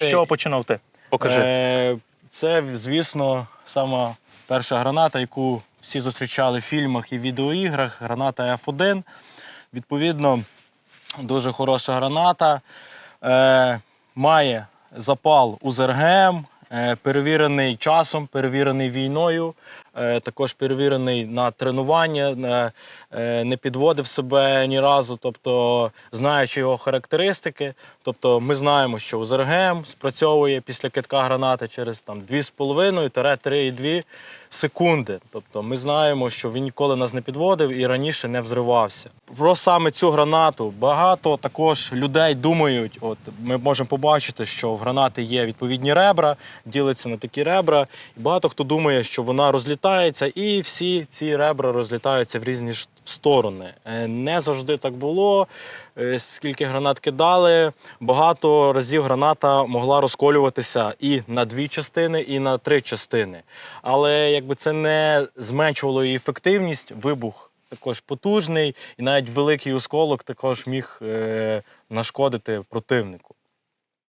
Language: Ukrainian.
З чого починав ти? Покажи. Е, Це, звісно, сама перша граната, яку всі зустрічали в фільмах і відеоіграх. Граната F1. Відповідно, дуже хороша граната. Е, Має запал УЗРГМ, е, перевірений часом, перевірений війною, також перевірений на тренування, не, е, підводив себе ні разу, тобто знаючи його характеристики. Тобто ми знаємо, що УЗРГМ спрацьовує після китка гранати через там 2,5-3,2 секунди. Тобто ми знаємо, що він ніколи нас не підводив і раніше не взривався. Про саме цю гранату багато також людей думають. От ми можемо побачити, що в гранати є відповідні ребра, ділиться на такі ребра. І багато хто думає, що вона розлітається, і всі ці ребра розлітаються в різні сторони. Е, Не завжди так було. Е, Скільки гранат кидали, багато разів граната могла розколюватися і на дві частини, і на три частини. Але якби це не зменшувало її ефективність, вибух також потужний, і навіть великий осколок також міг е, нашкодити противнику.